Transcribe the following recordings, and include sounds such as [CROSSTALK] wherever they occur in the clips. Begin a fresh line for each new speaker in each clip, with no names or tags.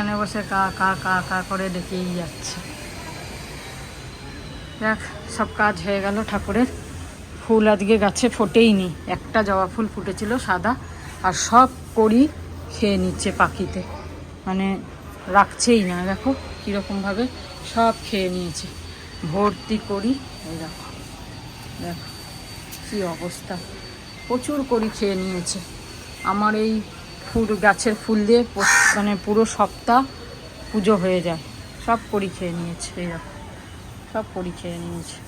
এখানে বসে কা কা কা কা করে ডেকেই যাচ্ছে। দেখ, সব কাজ হয়ে গেল ঠাকুরের। ফুল আজকে গাছে ফোটেই নি একটা জবা ফুল ফুটেছিল সাদা, আর সব করি খেয়ে নিচ্ছে পাখিতে। মানে রাখছেই না, দেখো কীরকমভাবে সব খেয়ে নিয়েছে। ভর্তি করি এই দেখো দেখো কী অবস্থা। প্রচুর করি খেয়ে নিয়েছে। আমার এই ফুল, গাছের ফুল দিয়ে মানে পুরো সপ্তাহ পুজো হয়ে যায়। সব করি খেয়ে নিয়েছে, এই সব করি খেয়ে নিয়েছে।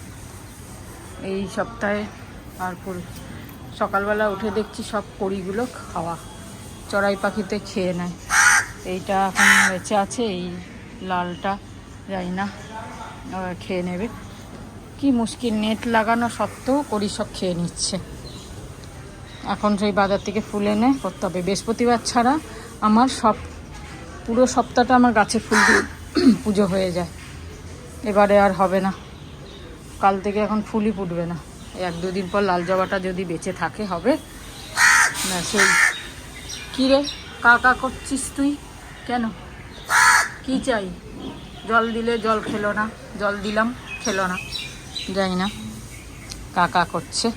এই সপ্তাহে আর পুরো, সকালবেলা উঠে দেখছি সব কড়িগুলো খাওয়া। চড়াই পাখিতে খেয়ে নেয়। এইটা এখন বেঁচে আছে, এই লালটা যাই না খেয়ে নেবে। কি মুশকিল, নেট লাগানো সত্ত্বেও করি সব খেয়ে নিচ্ছে। এখন সেই বাজার থেকে ফুল এনে করতে হবে। বৃহস্পতিবার ছাড়া আমার সব, পুরো সপ্তাহটা আমার গাছের ফুল [CLEARS THROAT] পুজো হয়ে যায়। এবারে আর হবে না। কাল থেকে এখন ফুলই ফুটবে না। এক দুদিন পর লাল জবাটা যদি বেঁচে থাকে, হবে। না, সেই কী রে? কা কা করছিস তুই? কেন? কি চাই? জল দিলে জল খেলো না। জল দিলাম, খেলো না। জানি না। কাকা করছে।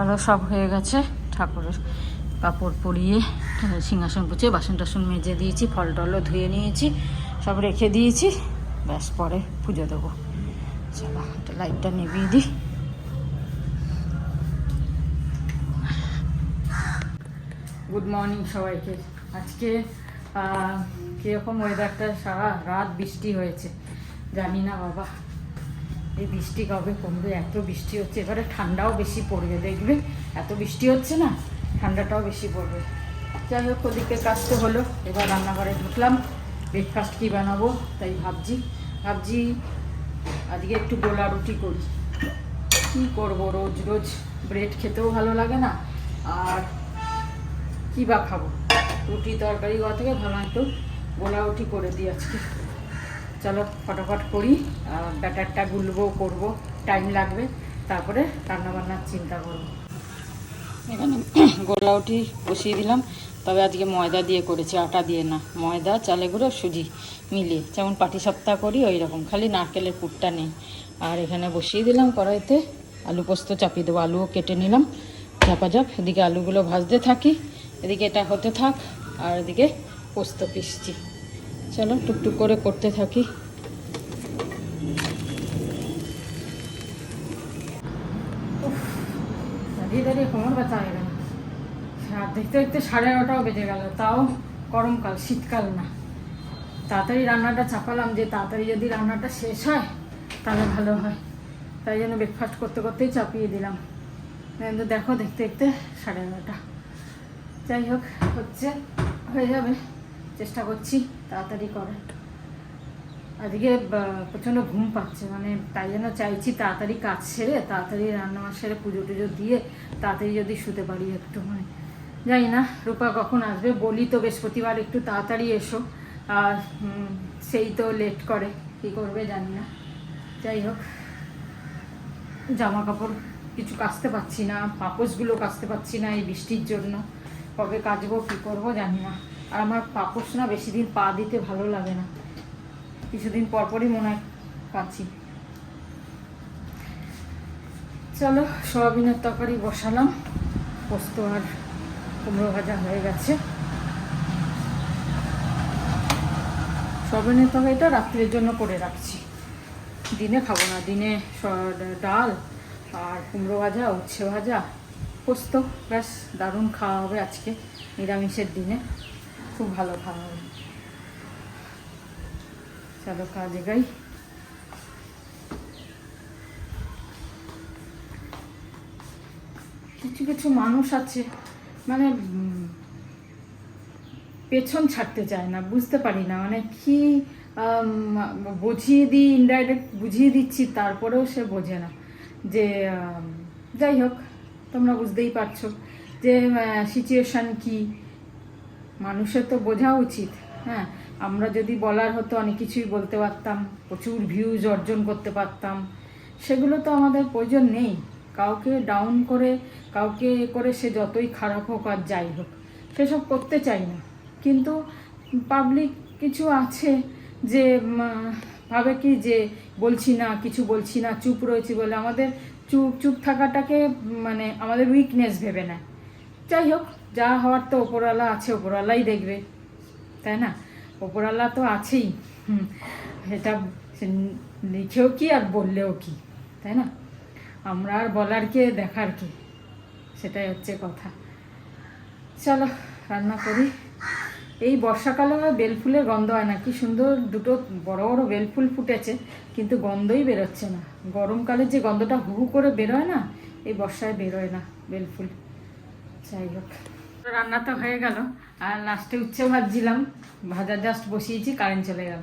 চলো, সব হয়ে গেছে। ঠাকুরের কাপড় পরিয়ে সিংহাসন পুচিয়ে বাসন টাসন মেজে দিয়েছি ফল টলও ধুয়ে নিয়েছি, সব রেখে দিয়েছি। ব্যাস, পরে পুজো দেবো। চলো, একটা লাইটটা নিভিয়ে দিই। গুড মর্নিং সবাইকে। আজকে কীরকম ওয়েদারটা সারা রাত বৃষ্টি হয়েছে। জানি না বাবা। এই বৃষ্টি কবে কমবে? এত বৃষ্টি হচ্ছে। এবারে ঠান্ডাও বেশি পড়বে, দেখবে? এত বৃষ্টি হচ্ছে না? ঠান্ডাটাও বেশি পড়বে। যাই হোক, ওদিকে কাজতে হলো। এবার রান্নাঘরে ঢুকলাম। ব্রেকফাস্ট কী বানাবো? তাই ভাবছি। ভাবছি আজকে একটু গোলা রুটি করি। কী করব রোজ? রোজ ব্রেড খেতেও ভালো লাগে না। আর কী বা খাব? রুটি, তরকারি হওয়া থেকে ভালো একটু গোলা রুটি করে দিই আজকে। চলো ফটাফট করি। ব্যাটারটা গুলবো, করব টাইম লাগবে। তারপরে রান্নাবান্নার চিন্তা করব। এখানে গোলাউটি বসিয়ে দিলাম। তবে আজকে ময়দা দিয়ে করেছি, আটা দিয়ে না। ময়দা চালে গুঁড়ো, সুজি মিলিয়ে। যেমন পাটি সপ্তাহ করি, ওই রকম। খালি নারকেলের পুরটা নেই। আর এখানে বসিয়ে দিলাম কড়াইতে। আলু পোস্ত চাপিয়ে দেবো। আলুও কেটে নিলাম। চাপা চাপ এদিকে আলুগুলো ভাজতে থাকি। এদিকে এটা হতে থাক। আর এদিকে পোস্ত পিসছি। চলো টুকটুক করে করতে থাকি। দাঁড়িয়ে দাঁড়িয়ে কোমর ব্যথা হয়ে গেল। দেখতে দেখতে সাড়ে এগারোটাও বেজে গেল, তাও গরমকাল, শীতকাল না। তাড়াতাড়ি রান্নাটা চাপালাম, যে তাড়াতাড়ি যদি রান্নাটা শেষ হয়, তাহলে ভালো হয়। তাই জন্য ব্রেকফাস্ট করতে করতেই চাপিয়ে দিলাম। কিন্তু দেখো দেখতে দেখতে সাড়ে এগারোটা। যাই হোক, হচ্ছে, হয়ে যাবে। চেষ্টা করছি, তাড়াতাড়ি করে আজকে প্রচণ্ড ঘুম পাচ্ছে মানে তাই জন্য চাইছি তাড়াতাড়ি কাজ সেরে, তাড়াতাড়ি রান্না সেরে, পুজো টুজো দিয়ে তাড়াতাড়ি যদি শুতে পারি একটু মানে জানি না, রূপা কখন আসবে, বলি তো বৃহস্পতিবার একটু তাড়াতাড়ি এসো। আর সেই তো লেট করে, কী করবে জানি না। যাই হোক জামা কাপড় কিছু কাচতে পারছি না, পাপোশগুলো কাচতে পারছি না এই বৃষ্টির জন্য। কবে কাচবো, কী করব জানি না। আর আমার পাপোশ না বেশি দিন পা দিতে ভালো লাগে না। কিছুদিন পরপরই মনে হয় কাচি। চলো, সয়াবিনের তরকারি বসালাম। পোস্ত আর কুমড়ো ভাজা হয়ে গেছে। সয়াবিনের তরকারিটা রাত্রের জন্য করে রাখছি। দিনে খাব না, দিনে ডাল আর কুমড়ো ভাজা, উচ্ছে ভাজা, পোস্ত। ব্যাস, দারুণ খাওয়া হবে আজকে, নিরামিষের দিনে। খুব ভালো খাওয়া হবে চলো কাজে গাই কিছু কিছু মানুষ আছে মানে পেছন ছাড়তে চায় না, বুঝতে পারি না। মানে কি বুঝিয়ে দিই ইনডাইরেক্ট বুঝিয়ে দিচ্ছি, তারপরেও সে বোঝে না। যে যাই হোক, তোমরা বুঝতেই পারছ যে সিচুয়েশান কি মানুষের তো বোঝা উচিত হ্যাঁ? আমরা যদি বলার হতো অনেক কিছুই বলতে পারতাম, প্রচুর ভিউজ অর্জন করতে পারতাম, সেগুলো তো আমাদের প্রয়োজন নেই। কাউকে ডাউন করে, কাউকে করে সে যতই খারাপ হোক আর যাই হোক সেসব করতে চাই না। কিন্তু পাবলিক কিছু আছে যে ভাবে কি যে বলছি না, কিছু বলছি না, চুপ রয়েছি বলে আমাদের চুপ চুপ থাকাটাকে মানে আমাদের উইকনেস ভেবে নেয়। যাই হোক যা হওয়ার তো ওপরওয়ালা আছে, ওপরওয়ালাই দেখবে। তাই না? ওপরওয়ালা তো আছেই। সেটা লিখেও কি আর বললেও কি? তাই না? আমরা আর বলার কে, দেখার কে? সেটাই হচ্ছে কথা। চলো, রান্না করি। এই বর্ষাকালে বেলফুলের গন্ধ হয় না। কি সুন্দর দুটো বড় বড় বেলফুল ফুটেছে, কিন্তু গন্ধই বেরোচ্ছে না। গরমকালে যে গন্ধটা হু করে বেরোয় না, এই বর্ষায় বেরোয় না বেলফুল। যাই হোক। রান্না তো হয়ে গেল। আর লাস্টে উচ্ছে ভাজছিলাম। ভাজা জাস্ট বসিয়েছি কারেন্ট চলে গেল।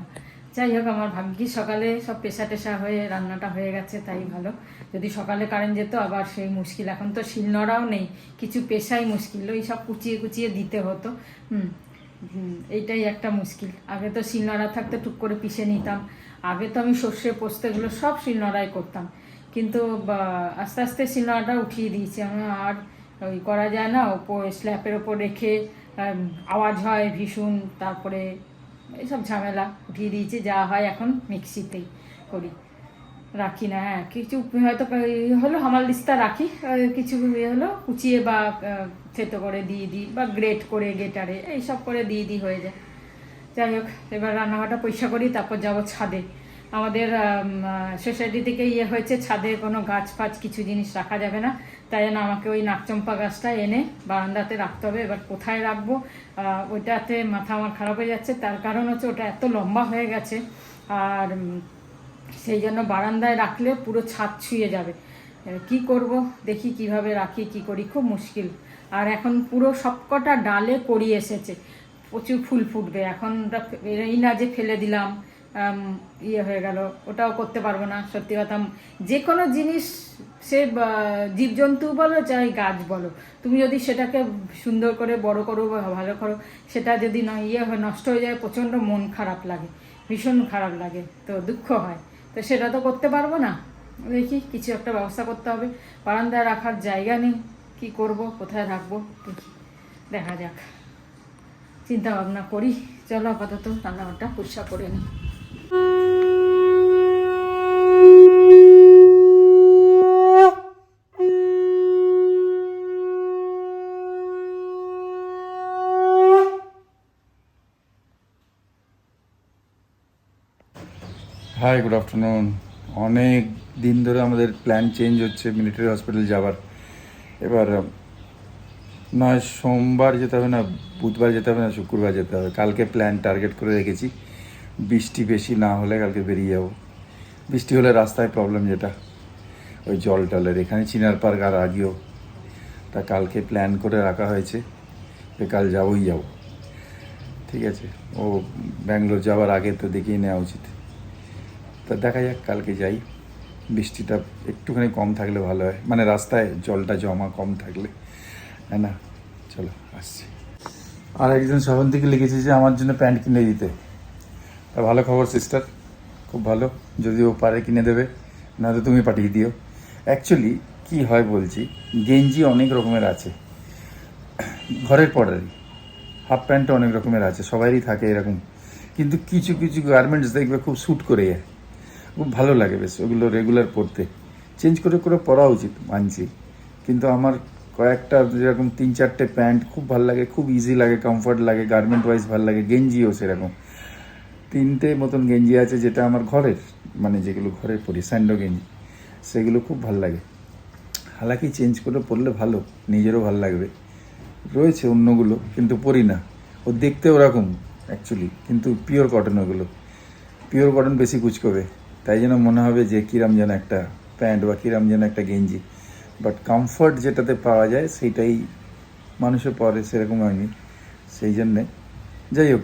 যাই হোক, আমার ভাগ্যি সকালে সব পেশা টেশা হয়ে রান্নাটা হয়ে গেছে, তাই ভালো। যদি সকালে কারেন্ট যেত, আবার সেই মুশকিল। এখন তো শিলনোড়াও নেই। কিছু পেশাই মুশকিল। ওই সব কুচিয়ে কুচিয়ে দিতে হতো। হুম এইটাই একটা মুশকিল। আগে তো শিলনোড়া থাকতে টুক করে পিষে নিতাম। আগে তো আমি সর্ষে, পোস্ত এগুলো সব শিলনোড়াই করতাম। কিন্তু আস্তে আস্তে শিলনোড়াটা উঠিয়ে দিয়েছি। আমি আর ওই করা যায় না ওপর স্ল্যাপের ওপর রেখে আওয়াজ হয় ভীষণ, তারপরে এইসব ঝামেলা উঠিয়ে দিয়েছি, যা হয় এখন মিক্সিতেই করি। রাখি না হ্যাঁ কিছু হয়তো হলো হামাল দিস্তা রাখি কিছু ইয়ে হলো, কুচিয়ে বা থেতো করে দিয়ে দিই, বা গ্রেট করে গেটারে এইসব করে দিয়ে দিই হয়ে যায়। যাই হোক, এবার রান্নাঘরটা পরিষ্কার করি, তারপর যাব ছাদে। আমাদের সোসাইটি থেকে ইয়ে হয়েছে, ছাদে কোনো গাছ ফাছ কিছু জিনিস রাখা যাবে না। তাই জন্য আমাকে ওই নাকচম্পা গাছটা এনে বারান্দাতে রাখতে হবে। এবার কোথায় রাখব? ওইটাতে মাথা আমার খারাপ হয়ে যাচ্ছে। তার কারণ হচ্ছে ওটা এত লম্বা হয়ে গেছে। আর সেই জন্য বারান্দায় রাখলে পুরো ছাদ ছুঁয়ে যাবে। কি করব? দেখি কীভাবে রাখি, কি করি? খুব মুশকিল। আর এখন পুরো সবকটা ডালে করি এসেছে। প্রচুর ফুল ফুটবে। এখন এই না যে ফেলে দিলাম। ইয়ে হয়ে গেল। ওটাও করতে পারব না, সত্যি কথা। যে কোনো জিনিস সে জীবজন্তু বলো, চাই গাছ বলো, তুমি যদি সেটাকে সুন্দর করে বড় করো বা ভালো করো, সেটা যদি ন ইয়ে হয়, নষ্ট হয়ে যায়, প্রচণ্ড মন খারাপ লাগে, ভীষণ খারাপ লাগে, তো দুঃখ হয়। তো সেটা তো করতে পারব না। দেখি, কিছু একটা ব্যবস্থা করতে হবে। বারান্দায় রাখার জায়গা নেই, কি করব, কোথায় রাখব, দেখি, দেখা যাক। চিন্তা ভাবনা করি, চলো আপাতত রান্নাঘরটা পরিষ্কার করে নিই।
হাই গুড আফটারনুন অনেক দিন ধরে আমাদের প্ল্যান চেঞ্জ হচ্ছে মিলিটারি হসপিটাল যাওয়ার এবার নয়, সোমবার যেতে হবে না, বুধবার যেতে হবে না, শুক্রবার যেতে হবে। কালকে প্ল্যান টার্গেট করে রেখেছি। বৃষ্টি বেশি না হলে কালকে বেরিয়ে যাব। বৃষ্টি হলে রাস্তায় প্রবলেম যেটা। ওই জল টলের। এখানে চিনার পার্ক আর আগেও। তা কালকে প্ল্যান করে রাখা হয়েছে। যে কাল যাবোই যাব। ঠিক আছে। ও ব্যাঙ্গালোর যাওয়ার আগে তো দেখিয়ে নেওয়া উচিত। তা দেখা যাক, কালকে যাই। বৃষ্টিটা একটুখানি কম থাকলে ভালো হয়। মানে রাস্তায় জলটা জমা কম থাকলে। হ্যাঁ না? চলো, আসছি। আর একজন থেকে লিখেছে যে, আমার জন্য প্যান্ট কিনে দিতে। তা ভালো খবর, সিস্টার। খুব ভালো। যদি ও পারে কিনে দেবে না নয়তো তুমি পাঠিয়ে দিও। অ্যাকচুয়ালি কি হয় বলছি, গেঞ্জি অনেক রকমের আছে। ঘরের পরেরই হাফ প্যান্টও অনেক রকমের আছে, সবারই থাকে এরকম। কিন্তু কিছু কিছু গার্মেন্টস দেখবে খুব স্যুট করে। যায় খুব ভালো লাগে বেশ, ওগুলো রেগুলার পরতে চেঞ্জ করে করে পরা উচিত, মানছি। কিন্তু আমার কয়েকটা যেরকম তিন চারটে প্যান্ট খুব ভালো লাগে, খুব ইজি লাগে কমফর্ট লাগে গার্মেন্ট ওয়াইজ ভালো লাগে, গেঞ্জিও সেরকম। তিনটে মতন গেঞ্জি আছে যেটা আমার ঘরের মানে যেগুলো ঘরে পরি, স্যান্ডো গেঞ্জি, সেগুলো খুব ভালো লাগে। হালাকি চেঞ্জ করে পরলে ভালো, নিজেরও ভালো লাগবে। রয়েছে অন্যগুলো, কিন্তু পরি না। ও দেখতে ওরকম অ্যাকচুয়ালি কিন্তু পিওর কটন ওগুলো। পিওর কটন বেশি কুচকবে। তাই জন্য মনে হবে যে কিরাম যেন একটা প্যান্ট বা কিরাম যেন একটা গেঞ্জি। বাট কমফর্ট যেটাতে পাওয়া যায় সেইটাই মানুষে পরে সেরকম হয়নি। সেই জন্যে যাই হোক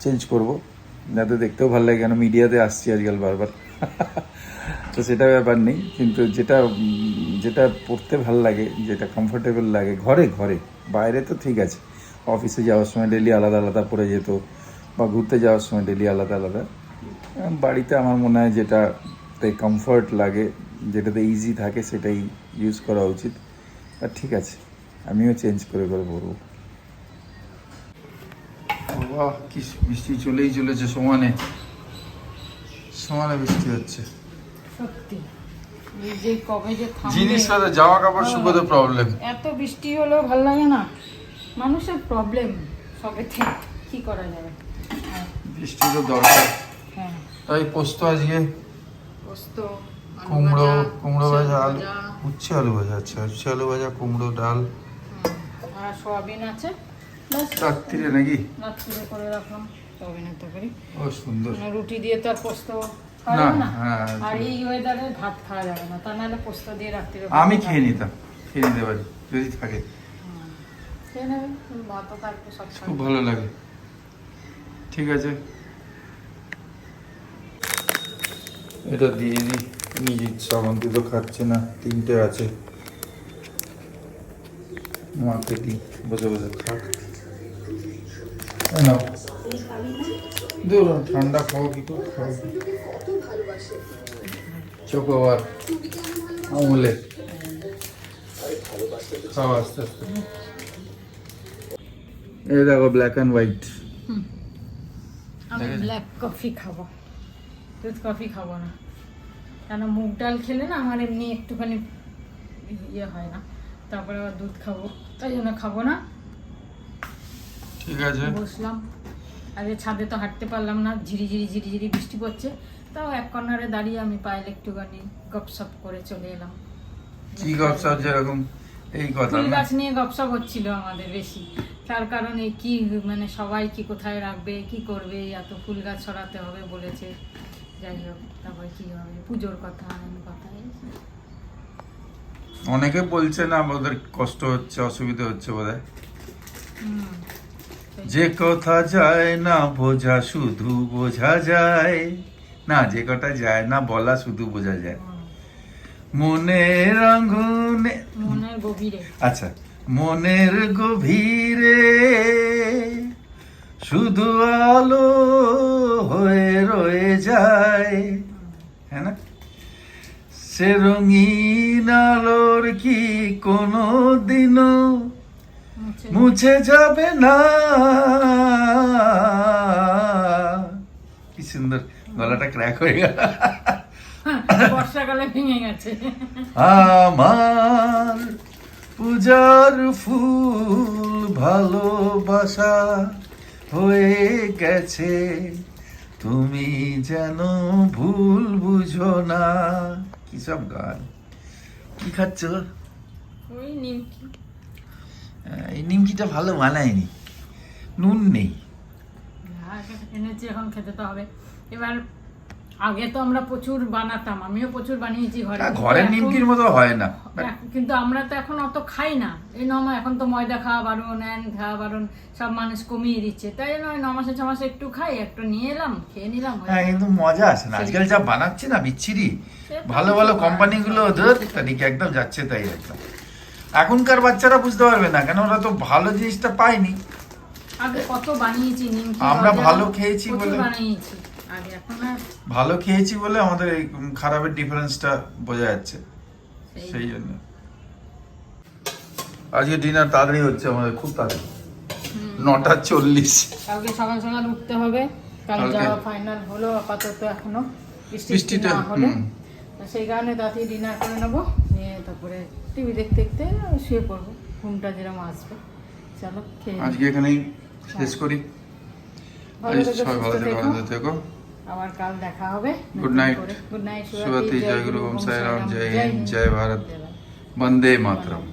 চেঞ্জ করব। যাতে দেখতেও ভালো লাগে কেন মিডিয়াতে আসছি আজকাল বারবার। [LAUGHS] তো সেটা ব্যাপার নেই, কিন্তু যেটা যেটা পড়তে ভালো লাগে, যেটা কমফোর্টেবল লাগে, ঘরে ঘরে, বাইরে তো ঠিক আছে। অফিসে যাওয়ার সময় ডেলি আলাদা আলাদা পরে যেত, বা ঘুরতে যাওয়ার সময় ডেলি আলাদা আলাদা। বাড়িতে আমার মনে হয় যেটাতে কমফর্ট লাগে যেটাতে ইজি থাকে সেটাই ইউজ করা উচিত। আর ঠিক আছে আমিও চেঞ্জ করে করে পরবো আহ কি বৃষ্টি চলেই চলেছে সমানে। সমানে বৃষ্টি হচ্ছে।
সত্যি। এই যে কবে যে
জিনিসপত্র জামা কাপড় শুকোতে প্রবলেম
এত বৃষ্টি হলেও ভালো লাগে না। মানুষের প্রবলেম সবেতে। কি করা যাবে
বৃষ্টি তো দরকার।
হ্যাঁ
তাই পোস্ত আজকে?
পোস্ত
কুমড়ো কুমড়ো ভাজা আলু উচ্ছে আলু ভাজা আচ্ছা উচ্ছে আলু ভাজা কুমড়ো ডাল।
আর সয়াবিন আছে?
রাত্রিরে নাকি?
রাত্রিরে করে রাখলাম সয়াবিনের তরকারি
ও সুন্দর।
মানে রুটি দিয়ে তো আর পোস্ত
না, হ্যাঁ,
আর এই ওয়েদারে ভাত খাওয়া যাবে না তা নাহলে পোস্ত দিয়ে রাত্রিরে
আমি খেয়ে নিতাম খেয়ে নিতে পারি যদি থাকে। খুব ভালো লাগে। ঠিক আছে। এটা দিয়ে দিই। নিজে শ্রাবন্তী তো খাচ্ছে না তিনটে আছে। মাকে দিই বসে বসে খাক নাও। দূর ঠান্ডা খাও কি করে খাও? চকোবার আমলে খাও আস্তে আস্তে। এই দেখো ব্ল্যাক অ্যান্ড হোয়াইট
আমি ব্ল্যাক কফি খাব। দুধ কফি খাব না। কেন মুগ ডাল খেলে না আমার এমনি একটুখানি ইয়ে হয় না। তারপরে আবার দুধ খাব। তাই জন্য খাব না।
ঠিক আছে।
বসলাম। আগে ছাদে তো হাঁটতে পারলাম না। ঝিরি ঝিরি ঝিরি ঝিরি বৃষ্টি পড়ছে। তাও এক কর্নারে দাঁড়িয়ে আমি পায়েল একটুখানি গপসপ করে চলে এলাম।
কি গপসপ যেরকম? এই কথা
ফুল গাছ নিয়ে গপসপ হচ্ছিল আমাদের বেশি। তার কারণে কি মানে সবাই কি কোথায় রাখবে কি করবে এত ফুল গাছ ছড়াতে হবে বলেছে। যাই হোক তারপরে কি হবে? পুজোর কথা কথা
অনেকে বলছে না ওদের কষ্ট হচ্ছে অসুবিধা হচ্ছে
হুম।
যে কথা যায় না বোঝা শুধু বোঝা যায়। না যে কথা যায় না বলা শুধু বোঝা যায়। মনের আঙ্গুনে আচ্ছা মনের গভীরে শুধু আলো হয়ে রয়ে যায়। হ্যাঁ না? সে রঙিন আলোর কি কোনো দিনও
মুছে
যাবে। না। কি সুন্দর গলাটা ক্র্যাক হয়ে গেল।
বর্ষাকালে ভেঙে গেছে।
আমার পূজার ফুল ভালোবাসা। হয়ে গেছে। তুমি যেন ভুল বুঝো না। কি সব গান? কি খাচ্ছ?
ওই নিমকি।
এই নিমকিটা ভালো বানায়নি নুন নেই।
এনেছি এখন খেতে তো হবে। এবার আগে তো আমরা প্রচুর বানাতাম আমিও প্রচুর বানিয়েছি ঘরে।
ঘরের নিমকির মতো হয় না
কিন্তু আমরা তো এখন অত খাই না। এই নমা এখন তো ময়দা খাওয়া বারণ অ্যান খাওয়া বারণ সব মানুষ কমিয়ে দিচ্ছে। তাই জন্য ওই নমাসে ছমাসে একটু খাই একটু নিয়ে এলাম খেয়ে নিলাম। হ্যাঁ
কিন্তু মজা আসে না। আজকাল যা বানাচ্ছে না বিচ্ছিরি। ভালো ভালো কোম্পানিগুলো তারিখে একদম যাচ্ছে তাই একদম। এখনকার বাচ্চারা বুঝতে পারবে না কেন ওরা তো ভালো জিনিসটা পায়নি।
আগে কত বানিয়েছি নিমকি
আমরা ভালো খেয়েছি বলে-
বানিয়েছি।
ভালো খেয়েছি বলে আমাদের এই খারাপের ডিফারেন্সটা বোঝা যাচ্ছে।
সেই-
জন্য। আজকে ডিনার তাড়াতাড়ি হচ্ছে আমাদের খুব তাড়াতাড়ি। নটা চল্লিশ।
কালকে সকাল সকাল উঠতে হবে কাল যাওয়া ফাইনাল হলো আপাতত এখনও।
বৃষ্টিটা,
হলে। সেই কারণে তাড়াতাড়ি ডিনার করে নেব নিয়ে তারপরে টিভি দেখতে দেখতে শুয়ে পড়ব ঘুমটা যেরকম আসবে। চলো
আজকে এখানেই শেষ করি।
ভালো থেকো,
সবাই ভালো
সুস্থ
থেকো
থেকো।
ভালো থেকো
আবার কাল দেখা হবে।
গুড নাইট
গুড নাইট
শুভরাত্রি জয় গুরু ওম সাই রাম জয় হিন্দ জয় ভারত। বন্দে মাতরম।